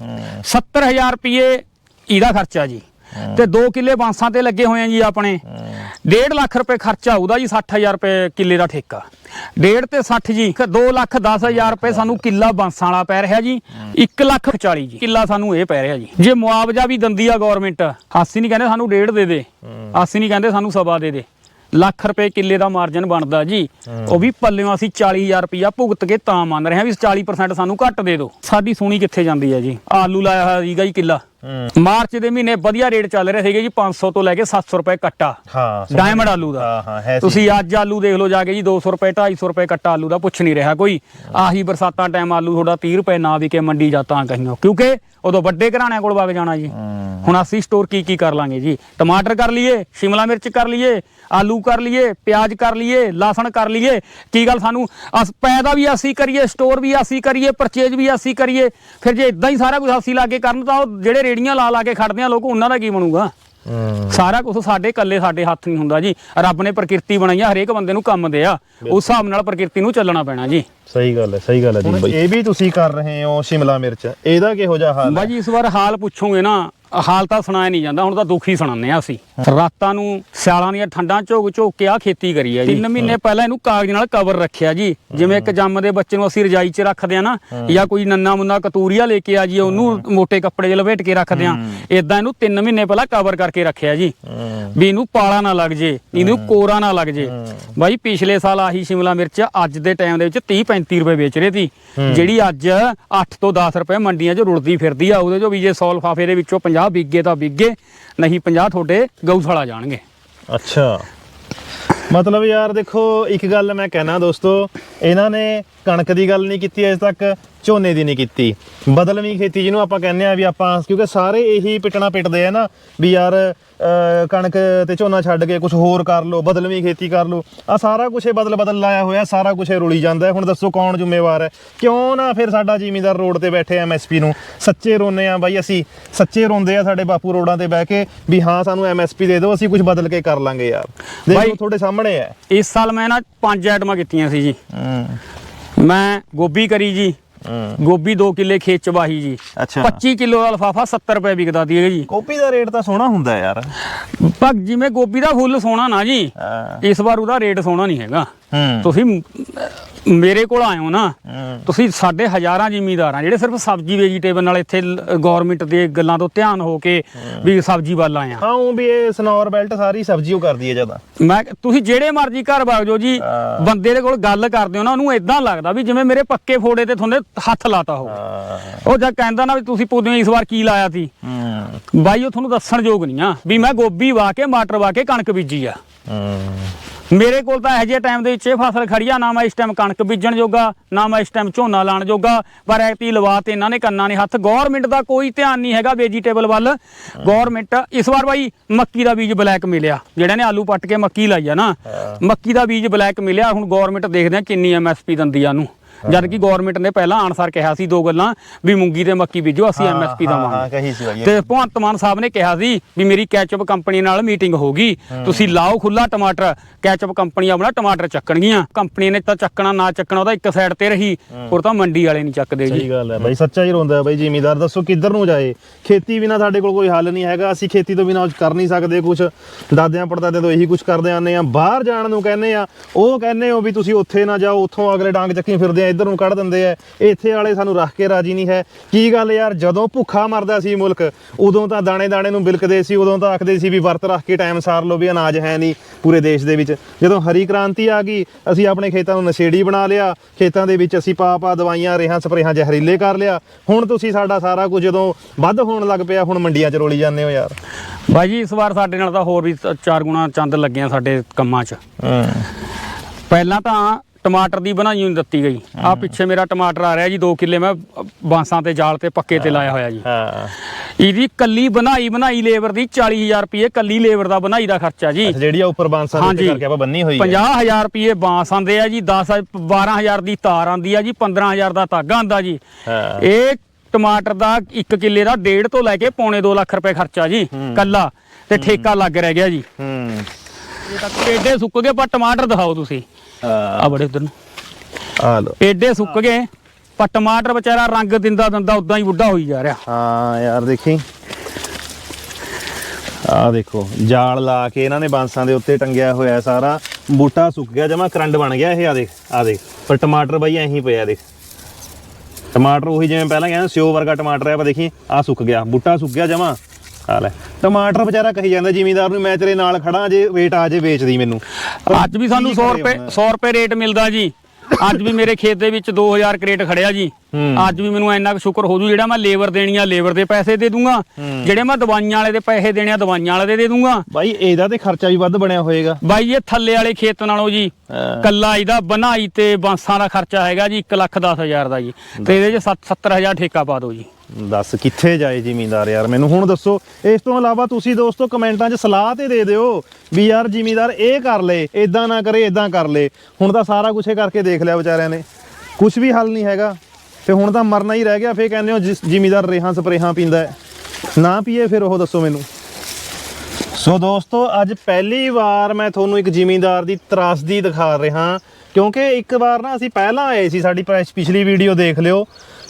70000 ਰੁਪਏ ਇਹਦਾ ਖਰਚਾ ਜੀ। ਤੇ 2 ਕਿੱਲੇ ਬਾਂਸਾਂ ਤੇ ਲੱਗੇ ਹੋਏ ਆ ਜੀ ਆਪਣੇ। 1.5 ਲੱਖ ਰੁਪਏ ਖਰਚਾ ਉਹਦਾ ਜੀ 60000 ਰੁਪਏ ਕਿੱਲੇ ਦਾ ਠੇਕਾ। 1.5 ਤੇ 60 ਜੀ 2 ਲੱਖ 10000 ਰੁਪਏ ਸਾਨੂੰ ਕਿੱਲਾ ਬਾਂਸਾਂ ਵਾਲਾ ਪੈ ਰਿਹਾ ਜੀ 1 ਲੱਖ 40 ਜੀ ਕਿੱਲਾ ਸਾਨੂੰ ਇਹ ਪੈ ਰਿਹਾ ਜੀ। ਜੇ ਮੁਆਵਜ਼ਾ ਵੀ ਦਿੰਦੀ ਆ ਗਵਰਨਮੈਂਟ ਅਸੀਂ ਨਹੀਂ ਕਹਿੰਦੇ ਸਾਨੂੰ ਡੇਢ ਦੇ ਦੇ। ਅਸੀਂ ਨਹੀਂ ਕਹਿੰਦੇ ਸਾਨੂੰ ਸਵਾ ਦੇ ਦੇ। ਲੱਖ ਰੁਪਏ ਕਿੱਲੇ ਦਾ ਮਾਰਜਨ ਬਣਦਾ ਜੀ। ਉਹ ਵੀ ਪੱਲਿਓਂ ਅਸੀਂ 40000 ਰੁਪਇਆ ਭੁਗਤ ਕੇ ਤਾਂ ਮੰਨ ਰਹੇ ਹਾਂ ਵੀ 40% ਸਾਨੂੰ ਘੱਟ ਦੇ ਦਿਓ। ਸਾਡੀ ਸੂਣੀ ਕਿੱਥੇ ਜਾਂਦੀ ਹੈ ਜੀ? ਆਲੂ ਲਾਇਆ ਹੋਇਆ ਸੀਗਾ ਜੀ ਕਿੱਲਾ। ਮਾਰਚ ਦੇ ਮਹੀਨੇ ਵਧੀਆ ਰੇਟ ਚੱਲ ਰਹੇ ਸੀਗੇ ਜੀ 500 ਤੋਂ ਲੈ ਕੇ 700 ਰੁਪਏ ਕੱਟਾ। ਹਾਂ ਡਾਇਮੰਡ ਆਲੂ ਦਾ। ਤੁਸੀਂ ਅੱਜ ਆਲੂ ਦੇਖ ਲਓ ਜਾ ਕੇ ਜੀ 200 ਰੁਪਏ 250 ਰੁਪਏ ਕੱਟਾ ਆਲੂ ਦਾ ਪੁੱਛ ਨਹੀਂ ਰਿਹਾ ਕੋਈ। ਆਹੀ ਬਰਸਾਤਾਂ ਟਾਈਮ ਆਲੂ ਤੁਹਾਡਾ 30 ਰੁਪਏ ਨਾ ਵਿਕੇ ਮੰਡੀ ਜਾਂ ਤਾਂ ਕਹੀਓ। ਕਿਉਂਕਿ ਉਦੋਂ ਵੱਡੇ ਘਰਾਣਿਆਂ ਕੋਲ ਵਗ ਜਾਣਾ ਜੀ। ਹੁਣ ਅਸੀਂ ਸਟੋਰ ਕੀ ਕੀ ਕਰ ਲਾਂਗੇ ਜੀ? ਟਮਾਟਰ ਕਰ ਲਈਏ ਸ਼ਿਮਲਾ ਮਿਰਚ ਕਰ ਲਈਏ ਆਲੂ ਕਰ ਲਈਏ ਪਿਆਜ਼ ਕਰ ਲਈਏ ਲਸਣ ਕਰ ਲਈਏ। ਕੀ ਗੱਲ ਸਾਨੂੰ? ਅਸ ਪੈਦਾ ਵੀ ਅਸੀਂ ਕਰੀਏ ਸਟੋਰ ਵੀ ਅਸੀਂ ਕਰੀਏ ਪਰਚੇਜ ਵੀ ਅਸੀਂ ਕਰੀਏ। ਫਿਰ ਜੇ ਇਦਾਂ ਹੀ ਸਾਰਾ ਕੁਝ ਅਸੀਂ ਲਾ ਕੇ ਕਰਨ ਤਾਂ ਉਹ ਜਿਹੜੇ ਰੇੜੀਆਂ ਲਾ ਲਾ ਕੇ ਖੜਦੇ ਆ ਲੋਕ ਉਹਨਾਂ ਦਾ ਕੀ ਬਣੂਗਾ? ਸਾਰਾ ਕੁਝ ਸਾਡੇ ਇਕੱਲੇ ਸਾਡੇ ਹੱਥ ਨਹੀਂ ਹੁੰਦਾ ਜੀ। ਰੱਬ ਨੇ ਪ੍ਰਕਿਰਤੀ ਬਣਾਈ ਆ ਹਰੇਕ ਬੰਦੇ ਨੂੰ ਕੰਮ ਦੇ ਆ। ਉਸ ਹਿਸਾਬ ਨਾਲ ਪ੍ਰਕਿਰਤੀ ਨੂੰ ਚੱਲਣਾ ਪੈਣਾ ਜੀ। ਸਹੀ ਗੱਲ ਹੈ ਸਹੀ ਗੱਲ ਹੈ ਜੀ ਇਹ ਵੀ ਤੁਸੀਂ ਕਰ ਰਹੇ ਹੋ ਸ਼ਿਮਲਾ ਮਿਰਚ ਇਹਦਾ ਕਿਹੋ ਜਿਹਾ ਹਾਲ ਹੈ? ਬਾਜੀ ਇਸ ਵਾਰ ਹਾਲ ਪੁੱਛੋਗੇ ਨਾ ਹਾਲ ਤਾਂ ਸੁਣਾਇਆ ਨਹੀਂ ਜਾਂਦਾ ਹੁਣ ਤਾਂ ਦੁੱਖ ਹੀ ਸੁਣਾਉਂਦੇ ਆ ਅਸੀਂ। ਰਾਤਾਂ ਨੂੰ ਸਿਆਲਾਂ ਦੀਆਂ ਠੰਡਾਂ ਝੋਕ ਝੋਕ ਕੇ ਆ ਖੇਤੀ ਕਰੀ ਆ ਜੀ। 3 ਮਹੀਨੇ ਪਹਿਲਾਂ ਇਹਨੂੰ ਕਾਗਜ਼ ਨਾਲ ਕਵਰ ਰੱਖਿਆ ਜੀ। ਜਿਵੇਂ ਇੱਕ ਜੰਮਦੇ ਬੱਚੇ ਨੂੰ ਅਸੀਂ ਰਜਾਈ 'ਚ ਰੱਖਦੇ ਆ ਨਾ ਜਾਂ ਕੋਈ ਨੰਨਾ ਮੁੰਨਾ ਕਤੂਰੀਆ ਲੈ ਕੇ ਆ ਜੀ ਉਹਨੂੰ ਮੋٹے ਕੱਪੜੇ 'ਚ ਲਪੇਟ ਕੇ ਰੱਖਦੇ ਆ ਇਦਾਂ ਇਹਨੂੰ 3 ਮਹੀਨੇ ਪਹਿਲਾਂ ਕਵਰ ਕਰਕੇ ਰੱਖਿਆ ਜੀ। ਵੀ ਇਹਨੂੰ ਪਾਲਾ ਨਾ ਲੱਗ ਜੇ ਇਹਨੂੰ ਕੋਰਾ ਨਾ ਲੱਗ ਜੇ। ਬਾਈ ਪਿਛਲੇ ਸਾਲ ਆਹੀ ਸ਼ਿਮਲਾ ਮਿਰਚ ਅੱਜ ਦੇ ਟਾਈਮ ਦੇ ਵਿੱਚ 30 35 ਰੁਪਏ ਵੇਚ ਰਹੇ ਸੀ। ਜਿਹੜੀ ਅੱਜ 8 ਤੋਂ 10 ਰੁਪਏ ਮੰਡੀਆਂ 'ਚ ਰੁਲਦੀ ਫਿਰਦੀ ਆ ਉਹਦੇ 'ਚੋਂ ਵੀ ਜੇ 100 ਲਿਫਾਫੇ ਦੇ ਵਿੱਚੋਂ 50 ਬੀਗੇ ਤਾਂ ਬੀਗੇ, ਨਹੀਂ 50 ਤੁਹਾਡੇ ਗਊਸ਼ਾਲਾ ਜਾਣਗੇ। ਅੱਛਾ। ਮਤਲਬ ਯਾਰ ਦੇਖੋ, ਇੱਕ ਗੱਲ ਮੈਂ ਕਹਿਣਾ ਦੋਸਤੋ, ਇਹਨਾਂ ਨੇ ਕਣਕ ਦੀ ਗੱਲ ਨਹੀਂ ਕੀਤੀ ਅਜੇ ਤੱਕ। ਝੋਨੇ ਦੀ ਨਹੀਂ ਕੀਤੀ। ਬਦਲਵੀਂ ਖੇਤੀ ਜਿਹਨੂੰ ਆਪਾਂ ਕਹਿੰਦੇ ਆ ਵੀ ਆਪਾਂ ਕਿਉਂਕਿ ਸਾਰੇ ਇਹੀ ਪਿਟਣਾ ਪਿਟਦੇ ਆ ਨਾ ਵੀ ਯਾਰ ਕਣਕ ਤੇ ਝੋਨਾ ਛੱਡ ਕੇ ਕੁਝ ਹੋਰ ਕਰ ਲਓ ਬਦਲਵੀਂ ਖੇਤੀ ਕਰ ਲਓ। ਆ ਸਾਰਾ ਕੁਝ ਇਹ ਬਦਲ ਬਦਲ ਲਾਇਆ ਹੋਇਆ ਸਾਰਾ ਕੁਝ ਰੁਲੀ ਜਾਂਦਾ। ਹੁਣ ਦੱਸੋ ਕੌਣ ਜ਼ਿੰਮੇਵਾਰ ਹੈ? ਕਿਉਂ ਨਾ ਫਿਰ ਸਾਡਾ ਜ਼ਿਮੀਂਦਾਰ ਰੋਡ ਤੇ ਬੈਠੇ ਐਮਐਸਪੀ ਨੂੰ? ਸੱਚੇ ਰੋਨੇ ਆ ਬਾਈ ਅਸੀਂ ਸੱਚੇ ਰੋਂਦੇ ਆ ਸਾਡੇ ਬਾਪੂ ਰੋਡਾਂ ਤੇ ਬਹਿ ਕੇ ਵੀ ਹਾਂ ਸਾਨੂੰ ਐਮਐਸਪੀ ਦੇ ਦਿਓ ਅਸੀਂ ਕੁਝ ਬਦਲ ਕੇ ਕਰ ਲਾਂਗੇ ਯਾਰ। ਦੇਖੋ ਤੁਹਾਡੇ ਸਾਹਮਣੇ ਹੈ। ਇਸ ਸਾਲ ਮੈਂ ਨਾ ਪੰਜ ਆਈਟਮਾਂ ਕੀਤੀਆਂ ਸੀ ਜੀ। ਮੈਂ ਗੋਭੀ ਕਰੀ ਜੀ ਗੋਭੀ 2 ਕਿੱਲੇ ਖੇਤ ਚ ਵਾਹੀ ਜੀ। ਅੱਛਾ। 25 ਕਿਲੋ ਦਾ ਲਫਾਫਾ 70 ਰੁਪਏ ਵਿਕਦਾ ਦੀ ਹੈ ਜੀ। ਕਾਪੀ ਦਾ ਰੇਟ ਤਾਂ ਸੋਹਣਾ ਹੁੰਦਾ ਯਾਰ। ਪਰ ਜਿਵੇਂ ਗੋਭੀ ਦਾ ਫੁੱਲ ਸੋਹਣਾ ਨਾ ਜੀ। ਇਸ ਵਾਰ ਉਹਦਾ ਰੇਟ ਸੋਹਣਾ ਨਹੀਂ ਹੈਗਾ। ਤੁਸੀਂ ਮੇਰੇ ਕੋਲ ਹੋ ਨਾ। ਤੁਸੀਂ ਸਾਡੇ ਹਜ਼ਾਰਾਂ ਜ਼ਿਮੀਂਦਾਰ ਆ ਜਿਹੜੇ ਸਿਰਫ ਸਬਜ਼ੀ ਵੈਜੀਟੇਬਲ ਨਾਲ ਇੱਥੇ ਗਵਰਨਮੈਂਟ ਦੇ ਗੱਲਾਂ ਤੋਂ ਧਿਆਨ ਹੋ ਕੇ ਵੀ ਸਬਜ਼ੀ ਵੱਲ ਆਏ ਆ ਹਾਂ ਉਹ ਵੀ ਇਹ ਸਨੌਰ ਬੈਲਟ ਸਾਰੀ ਸਬਜ਼ੀ ਉਹ ਕਰਦੀ ਹੈ ਜਦਾ ਮੈਂ ਤੁਸੀਂ ਜਿਹੜੇ ਮਰਜ਼ੀ ਘਰ ਵਗ ਜਾਓ ਜੀ ਹਾਂ। ਬੰਦੇ ਦੇ ਕੋਲ ਗੱਲ ਕਰਦੇ ਹੋ ਨਾ ਉਹਨੂੰ ਇਦਾਂ ਲੱਗਦਾ ਵੀ ਜਿਵੇਂ ਮੇਰੇ ਪੱਕੇ ਫੋੜੇ ਤੇ ਤੁਹਾਡੇ ਹੱਥ ਲਾਤਾ ਹੋ। ਉਹ ਜਦ ਕਹਿੰਦਾ ਨਾ ਵੀ ਤੁਸੀਂ ਪੁੱਛਦੇ ਇਸ ਵਾਰ ਕੀ ਲਾਇਆ ਸੀ? ਬਾਈ ਉਹ ਤੁਹਾਨੂੰ ਦੱਸਣ ਯੋਗ ਨਹੀਂ ਆ ਵੀ ਮੈਂ ਗੋਭੀ ਵਾ ਕੇ ਮਟਰ ਵਾ ਕੇ ਕਣਕ ਬੀਜੀ ਆ। ਮੇਰੇ ਕੋਲ ਤਾਂ ਇਹੋ ਜਿਹੇ ਟਾਈਮ ਦੇ ਵਿੱਚ ਇਹ ਫਸਲ ਖੜੀ ਆ ਨਾ ਮੈਂ ਇਸ ਟਾਈਮ ਕਣਕ ਬੀਜਣ ਜੋਗਾ ਨਾ ਮੈਂ ਇਸ ਟਾਈਮ ਝੋਨਾ ਲਾਣ ਜੋਗਾ। ਪਰ ਐਤੀ ਲਵਾ ਤੇ ਇਹਨਾਂ ਨੇ ਕੰਨਾਂ ਨੇ ਹੱਥ। ਗਵਰਨਮੈਂਟ ਦਾ ਕੋਈ ਧਿਆਨ ਨਹੀਂ ਹੈਗਾ ਵੈਜੀਟੇਬਲ ਵੱਲ। ਗਵਰਨਮੈਂਟ ਇਸ ਵਾਰ ਬਾਈ ਮੱਕੀ ਦਾ ਬੀਜ ਬਲੈਕ ਮਿਲਿਆ। ਜਿਹੜਾ ਨੇ ਆਲੂ ਪੱਟ ਕੇ ਮੱਕੀ ਲਾਈ ਆ ਨਾ। ਮੱਕੀ ਦਾ ਬੀਜ ਬਲੈਕ ਮਿਲਿਆ। ਹੁਣ ਗਵਰਨਮੈਂਟ ਦੇਖਦੇ ਆ ਕਿੰਨੀ ਐਮਐਸਪੀ ਦਿੰਦੀ ਆ ਉਹਨੂੰ ਜਦ ਕਿ ਗਵਰਨਮੈਂਟ ਨੇ ਪਹਿਲਾਂ ਆਨਸਰ ਕਿਹਾ ਸੀ ਦੋ ਗੱਲਾਂ ਵੀ ਮੂੰਗੀ ਤੇ ਮੱਕੀ ਬੀਜੋ ਅਸੀਂ ਐਮਐਸਪੀ ਹਾਂ, ਹਾਂ, ਦਵਾਂਗੇ ਕਹੀ ਸੀ ਬਾਈ ਇਹ। ਤੇ ਭਗਵੰਤ ਮਾਨ ਸਾਹਿਬ ਨੇ ਕਿਹਾ ਸੀ ਵੀ ਮੇਰੀ ਕੈਚਅਪ ਕੰਪਨੀ ਨਾਲ ਮੀਟਿੰਗ ਹੋਗੀ ਤੁਸੀਂ ਲਾਓ ਖੁੱਲਾ ਟਮਾਟਰ ਕੈਚਅਪ ਕੰਪਨੀ ਆਪਣਾ ਟਮਾਟਰ ਚੱਕਣਗੀਆਂ। ਕੰਪਨੀ ਨੇ ਤਾਂ ਚੱਕਣਾ ਨਾ ਚੱਕਣਾ ਉਹਦਾ ਇੱਕ ਸਾਈਡ ਤੇ ਰਹੀ। ਹੋਰ ਤਾਂ ਮੰਡੀ ਵਾਲੇ ਨਹੀਂ ਚੱਕਦੇ ਜੀ। ਸਹੀ ਗੱਲ ਹੈ ਬਾਈ ਸੱਚਾ ਹੀ ਰੋਂਦਾ ਹੈ ਬਾਈ ਜ਼ਿਮੀਦਾਰ ਦੱਸੋ ਕਿੱਧਰ ਨੂੰ ਜਾਏ। ਖੇਤੀ ਬਿਨਾ ਸਾਡੇ ਕੋਲ ਕੋਈ ਹੱਲ ਨਹੀਂ ਹੈਗਾ ਅਸੀਂ ਖੇਤੀ ਤੋਂ ਬਿਨਾ ਕਰ ਨਹੀਂ ਸਕਦੇ ਕੁਝ ਦਾਦਿਆਂ ਪੜਦਾਦਿਆਂ ਤੋਂ ਇਹੀ ਕੁਝ ਕਰਦੇ ਆਨੇ ਆ ਬਾਹਰ ਜਾਣ ਨੂੰ ਕਹਿੰਦੇ ਆ ਉਹ ਕਹਿੰਦੇ ਹੋ ਵੀ ਤੁਸੀਂ ਉੱਥੇ ਨਾ ਜਾਓ ਉੱਥੋਂ ਅਗਲੇ ਡਾਂਗ ਚੱਕੀ ਫਿਰਦੇ ਆ ਇੱਧਰ ਨੂੰ ਕੱਢ ਦਿੰਦੇ ਆ। ਇੱਥੇ ਵਾਲੇ ਸਾਨੂੰ ਰੱਖ ਕੇ ਰਾਜੀ ਨਹੀਂ ਹੈ। ਕੀ ਗੱਲ ਯਾਰ ਜਦੋਂ ਭੁੱਖਾ ਮਰਦਾ ਸੀ ਮੁਲਕ ਉਦੋਂ ਤਾਂ ਦਾਣੇ ਦਾਣੇ ਨੂੰ ਬਿਲਕਦੇ ਸੀ ਉਦੋਂ ਤਾਂ ਆਖਦੇ ਸੀ ਵੀ ਵਰਤ ਰੱਖ ਕੇ ਟਾਈਮ ਸਾਰ ਲਓ ਵੀ ਅਨਾਜ ਹੈ ਨਹੀਂ ਪੂਰੇ ਦੇਸ਼ ਦੇ ਵਿੱਚ। ਜਦੋਂ ਹਰੀ ਕ੍ਰਾਂਤੀ ਆ ਗਈ ਅਸੀਂ ਆਪਣੇ ਖੇਤਾਂ ਨੂੰ ਨਸ਼ੇੜੀ ਬਣਾ ਲਿਆ। ਖੇਤਾਂ ਦੇ ਵਿੱਚ ਅਸੀਂ ਪਾ ਪਾ ਦਵਾਈਆਂ ਰੇਹਾਂ ਸਪਰੇਹਾਂ ਜ਼ਹਿਰੀਲੇ ਕਰ ਲਿਆ। ਹੁਣ ਤੁਸੀਂ ਸਾਡਾ ਸਾਰਾ ਕੁਝ ਜਦੋਂ ਵੱਧ ਹੋਣ ਲੱਗ ਪਿਆ ਹੁਣ ਮੰਡੀਆਂ 'ਚ ਰੋਲੀ ਜਾਂਦੇ ਹੋ ਯਾਰ। ਬਾਈ ਜੀ ਇਸ ਵਾਰ ਸਾਡੇ ਨਾਲ ਤਾਂ ਹੋਰ ਵੀ ਚਾਰ ਗੁਣਾ ਚੰਦ ਲੱਗੇ ਆ ਸਾਡੇ ਕੰਮਾਂ 'ਚ। ਪਹਿਲਾਂ ਤਾਂ ਟਮਾਟਰ ਦੀ ਬਣਾਈ ਹੋਈ ਦਿੱਤੀ ਗਈ। ਆ ਪਿੱਛੇ ਮੇਰਾ ਟਮਾਟਰ ਆ ਰਿਹਾ ਜੀ 2 ਕਿੱਲੇ ਮੈਂ ਬਾਂਸਾਂ ਤੇ ਜਾਲ ਤੇ ਪੱਕੇ ਤੇ ਲਾਇਆ ਹੋਇਆ ਜੀ। ਹਾਂ। ਇਹਦੀ ਕੱਲੀ ਬਣਾਈ ਬਣਾਈ ਲੇਬਰ ਦੀ 40000 ਰੁਪਏ ਕੱਲੀ ਲੇਬਰ ਦਾ ਬਣਾਈ ਦਾ ਖਰਚਾ ਜੀ। ਜਿਹੜੀ ਆ ਉੱਪਰ ਬਾਂਸਾਂ ਦੇ ਕਰਕੇ ਆਪਾਂ ਬੰਨੀ ਹੋਈ ਹੈ 50000 ਰੁਪਏ ਬਾਂਸ ਆਂਦੇ ਆ ਜੀ 10 12000 ਦੀ ਤਾਰ ਆਂਦੀ ਆ ਜੀ 15000 ਦਾ ਧਾਗਾ ਆਂਦਾ ਜੀ। ਇਹ ਟਮਾਟਰ ਦਾ 1 ਕਿੱਲੇ ਦਾ 1.5 ਤੋਂ ਲੈ ਕੇ ਪੌਣੇ 2 ਲੱਖ ਰੁਪਏ ਖਰਚਾ ਜੀ ਕੱਲਾ ਤੇ ਠੇਕਾ ਲੱਗ ਰਹਿ ਗਿਆ ਜੀ। ਹੂੰ। ਇਹ ਤੱਕ ਪੇਡੇ ਸੁੱਕ ਗਏ ਪਰ ਟਮਾਟਰ ਦਿਖਾਓ ਤੁਸੀਂ। ਆ ਆ ਬੜੇ ਉਧਰ ਨੂੰ। ਆ ਲੋ ਪੇਡੇ ਸੁੱਕ ਗਏ। ਪਰ ਟਮਾਟਰ ਵਿਚਾਰਾ ਰੰਗ ਦਿੰਦਾ ਦਿੰਦਾ ਉਦਾਂ ਹੀ ਬੁੱਢਾ ਹੋਈ ਜਾ ਰਿਹਾ। ਹਾਂ ਯਾਰ ਦੇਖੀ। ਆ ਦੇਖੋ ਜਾਲ ਲਾ ਕੇ ਇਹਨਾਂ ਨੇ ਬਾਂਸਾਂ ਦੇ ਉੱਤੇ ਟੰਗਿਆ ਹੋਇਆ ਸਾਰਾ। ਬੂਟਾ ਸੁੱਕ ਗਿਆ ਜਮਾ ਕਰੰਡ ਬਣ ਗਿਆ ਇਹ ਆ ਦੇਖ ਆ ਦੇਖ। ਪਰ ਟਮਾਟਰ ਬਾਈ ਐਂ ਹੀ ਪਿਆ ਦੇਖ। ਟਮਾਟਰ ਉਹੀ ਜਿਵੇਂ ਪਹਿਲਾਂ ਕਹਿੰਦਾ ਸਿਓ ਵਰਗਾ ਟਮਾਟਰ ਹੈ ਪਰ ਦੇਖੀ ਆ ਸੁੱਕ ਗਿਆ। ਬੂਟਾ ਸੁੱਕ ਗਿਆ ਜਮਾ। ਆ ਲੈ ਟਮਾਟਰ ਵਿਚਾਰਾ ਕਹੀ ਜਾਂਦਾ ਜ਼ਿਮੀਂਦਾਰ ਨੂੰ ਮੈਂ ਤੇਰੇ ਨਾਲ ਖੜਾ ਜੇ ਵੇਟ ਆ ਜੇ ਵੇਚਦੀ ਮੈਨੂੰ। ਅੱਜ ਵੀ ਸਾਨੂੰ ਕੀ 100 ਕਰੇ ਰੁਪਏ ਹੁਣ? 100 ਰੁਪਏ ਰੇਟ ਮਿਲਦਾ ਜੀ। ਅੱਜ ਵੀ ਮੇਰੇ ਖੇਤ ਦੇ ਵਿੱਚ 2000 ਕਰੇਟ ਖੜਿਆ ਜੀ। ਅੱਜ ਵੀ ਮੈਨੂੰ ਇੰਨਾ ਕੁ ਸ਼ੁਕਰ ਹੋ ਜੂ ਜਿਹੜਾ ਮੈਂ ਲੇਬਰ ਦੇਣੀ ਆ ਲੇਬਰ ਦੇ ਪੈਸੇ ਦੇ ਦੂੰਗਾ। ਜਿਹੜੇ ਮੈਂ ਦਵਾਈਆਂ ਵਾਲੇ ਦੇ ਪੈਸੇ ਦੇਣੇ ਆ ਦਵਾਈਆਂ ਵਾਲੇ ਦੇ ਦੇ ਦੂੰਗਾ। ਬਾਈ ਇਹਦਾ ਤੇ ਖਰਚਾ ਵੀ ਵੱਧ ਬਣਿਆ ਹੋਏਗਾ। ਬਾਈ ਇਹ ਥੱਲੇ ਵਾਲੇ ਖੇਤ ਨਾਲੋਂ ਜੀ। ਕੱਲਾ ਇਹਦਾ ਬਣਾਈ ਤੇ ਬਾਂਸਾਂ ਦਾ ਖਰਚਾ ਹੈਗਾ ਜੀ 1 ਲੱਖ 10 ਹਜ਼ਾਰ ਦਾ ਜੀ। ਤੇ ਇਹਦੇ ਚ 70000 ਠੇਕਾ ਪਾ ਦਿਓ ਜੀ। ਦੱਸ ਕਿੱਥੇ ਜਾਏ ਜ਼ਿਮੀਂਦਾਰ ਯਾਰ, ਮੈਨੂੰ ਹੁਣ ਦੱਸੋ। ਇਸ ਤੋਂ ਇਲਾਵਾ ਤੁਸੀਂ ਦੋਸਤੋ ਕਮੈਂਟਾਂ 'ਚ ਸਲਾਹ ਤੇ ਦੇ ਦਿਓ ਵੀ ਯਾਰ ਜ਼ਿਮੀਂਦਾਰ ਇਹ ਕਰ ਲੇ ਇਦਾਂ ਨਾ ਕਰੇ ਇਦਾਂ ਕਰ ਲੇ। ਹੁਣ ਤਾਂ ਸਾਰਾ ਕੁਝ ਇਹ ਕਰਕੇ ਦੇਖ ਲਿਆ ਵਿਚਾਰਿਆਂ ਨੇ। ਕੁਝ ਵੀ ਹੱਲ ਨਹੀਂ ਹੈਗਾ। ਤੇ ਹੁਣ ਤਾਂ ਮਰਨਾ ਹੀ ਰਹਿ ਗਿਆ, ਫੇਰ ਕਹਿੰਦੇ ਹੋ ਜਿਸ ਜ਼ਿਮੀਂਦਾਰ ਰੇਹਾਂ ਸਪਰੇਹਾਂ ਪੀਂਦਾ ਨਾ ਪੀਏ ਫਿਰ ਉਹ ਦੱਸੋ ਮੈਨੂੰ। ਸੋ ਦੋਸਤੋ, ਅੱਜ ਪਹਿਲੀ ਵਾਰ ਮੈਂ ਤੁਹਾਨੂੰ ਇੱਕ ਜ਼ਿਮੀਂਦਾਰ ਦੀ ਤਰਾਸਦੀ ਦਿਖਾ ਰਿਹਾ। ਕਿਉਂਕਿ ਇੱਕ ਵਾਰ ਨਾ ਅਸੀਂ ਪਹਿਲਾਂ ਆਏ ਸੀ ਸਾਡੀ ਪਿਛਲੀ ਵੀਡੀਓ ਦੇਖ ਲਿਓ।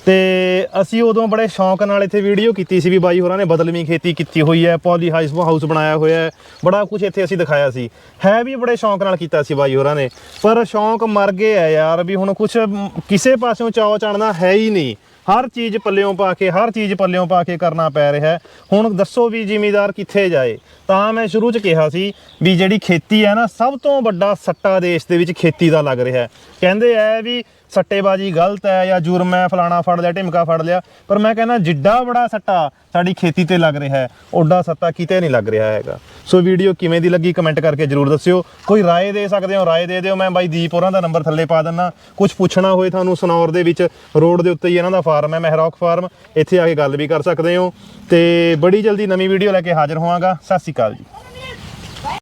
ਤੇ ਅਸੀਂ ਉਦੋਂ ਬੜੇ ਸ਼ੌਂਕ ਨਾਲ ਇੱਥੇ ਵੀਡੀਓ ਕੀਤੀ ਸੀ ਵੀ ਬਾਈ ਹੋਰਾਂ ਨੇ ਬਦਲਵੀਂ ਖੇਤੀ ਕੀਤੀ ਹੋਈ ਹੈ, ਪੌਲੀ ਹਾਊਸ ਹਾਊਸ ਬਣਾਇਆ ਹੋਇਆ ਹੈ, ਬੜਾ ਕੁਝ ਇੱਥੇ ਅਸੀਂ ਦਿਖਾਇਆ ਸੀ। ਹੈ ਵੀ ਬੜੇ ਸ਼ੌਂਕ ਨਾਲ ਕੀਤਾ ਸੀ ਬਾਈ ਹੋਰਾਂ ਨੇ, ਪਰ ਸ਼ੌਂਕ ਮਰ ਗਏ ਆ ਯਾਰ ਵੀ ਹੁਣ ਕੁਝ ਕਿਸੇ ਪਾਸਿਓਂ ਚਾਅ ਚੜਨਾ ਹੈ ਹੀ ਨਹੀਂ। ਹਰ ਚੀਜ਼ ਪੱਲਿਓਂ ਪਾ ਕੇ, ਹਰ ਚੀਜ਼ ਪੱਲਿਓਂ ਪਾ ਕੇ ਕਰਨਾ ਪੈ ਰਿਹਾ ਹੁਣ ਦੱਸੋ ਵੀ ਜ਼ਿਮੀਦਾਰ ਕਿੱਥੇ ਜਾਏ? ਤਾਂ ਮੈਂ ਸ਼ੁਰੂ ਚ ਕਿਹਾ ਸੀ ਵੀ ਜਿਹੜੀ ਖੇਤੀ ਹੈ ਨਾ, ਸਭ ਤੋਂ ਵੱਡਾ ਸੱਟਾ ਦੇਸ਼ ਦੇ ਵਿੱਚ ਖੇਤੀ ਦਾ ਲੱਗ ਰਿਹਾ ਕਹਿੰਦੇ ਐ ਵੀ ਸੱਟੇਬਾਜ਼ੀ ਗਲਤ ਹੈ ਜਾਂ ਜੁਰਮ ਹੈ, ਫਲਾਣਾ ਫੜ ਲਿਆ, ਢਿਮਕਾ ਫੜ ਲਿਆ। ਪਰ ਮੈਂ ਕਹਿੰਦਾ, ਜਿੱਡਾ ਬੜਾ ਸੱਟਾ ਸਾਡੀ ਖੇਤੀ ਤੇ ਲੱਗ ਰਿਹਾ ਹੈ, ਓਡਾ ਸੱਟਾ ਕਿਤੇ ਨਹੀਂ ਲੱਗ ਰਿਹਾ ਹੈਗਾ। ਸੋ ਵੀਡੀਓ ਕਿਵੇਂ ਦੀ ਲੱਗੀ ਕਮੈਂਟ ਕਰਕੇ ਜਰੂਰ ਦੱਸਿਓ। ਕੋਈ ਰਾਏ ਦੇ ਸਕਦੇ ਹੋ, ਰਾਏ ਦੇ ਦਿਓ। ਮੈਂ ਬਾਈ ਦੀਪ ਹੋਰਾਂ ਦਾ ਨੰਬਰ ਥੱਲੇ ਪਾ ਦਿੰਨਾ। ਕੁਝ ਪੁੱਛਣਾ ਹੋਏ ਤੁਹਾਨੂੰ, ਸਨੌਰ ਦੇ ਵਿੱਚ ਰੋਡ ਦੇ ਉੱਤੇ ਹੀ ਇਹਨਾਂ ਦਾ ਫਾਰਮ ਹੈ, ਮਹਿਰੌਕ ਫਾਰਮ। ਇੱਥੇ ਆ ਕੇ ਗੱਲ ਵੀ ਕਰ ਸਕਦੇ ਹੋ। ਤੇ ਬੜੀ ਜਲਦੀ ਨਵੀਂ ਵੀਡੀਓ ਲੈ ਕੇ ਹਾਜ਼ਰ ਹੋਵਾਂਗਾ। ਸਤਿ ਸ਼੍ਰੀ ਅਕਾਲ ਜੀ।